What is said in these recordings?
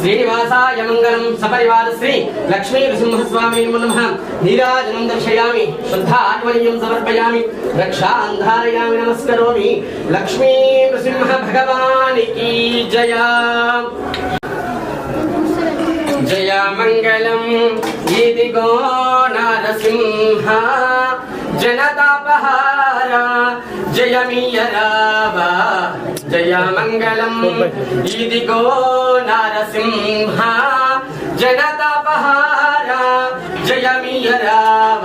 శ్రీనివాసాయ. మంగళం సపరివార శ్రీ లక్ష్మీ నృసింహస్వామి నమః నీరాజనం దర్శయామి శుద్ధాత్మనీయం సమర్పయామి. రక్షాంధారయామి నమస్కరోమి. లక్ష్మీ నృసింహ భగవానికి జయ. జయ మంగళం. ఇదిగో నరసింహ. జనతాపహార. జయమీయ రావ జయ ఇదిగో నరసింహ జనతాపహార జయమియ రావ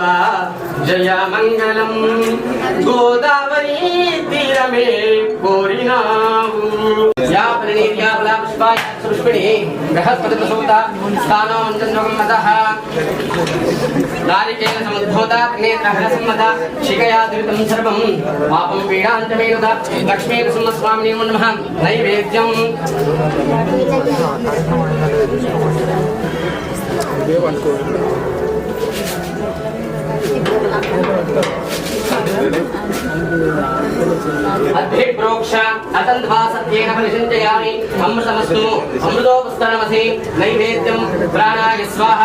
జయమంగళం గోదావరి తీరమే కోరినావు యా ప్రణీర్యా సృష్మిణి బృహస్పతి ప్రసూత స్థానం చంద్రగం నారికేల సముద్భూత నేత్రహర సమ్మత శిఖయా దురితం సర్వం పాపం లక్ష్మీ నృసింహస్వామిని నమః నైవేద్యం సత్యేన పరిశంచయామి అమృతమస్తు అమృతోపస్తరమసి నైవేద్యం ప్రాణాయ స్వాహ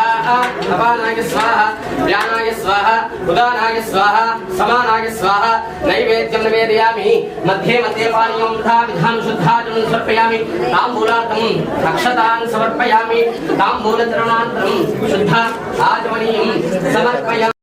అపానాయ స్వాహ వ్యానాయ స్వాహ ఉదానాయ స్వాహ సమానాయ స్వాహ నైవేద్యం నివేదయామి మధ్యే మధ్యే పానీయం తథా విధాం శుద్ధాచనం సమర్పయామి తాంబూలార్థం అక్షతాన్ సమర్పయామి తాంబూలచరణాంతరం శుద్ధ ఆచమనీయం సమర్పయామి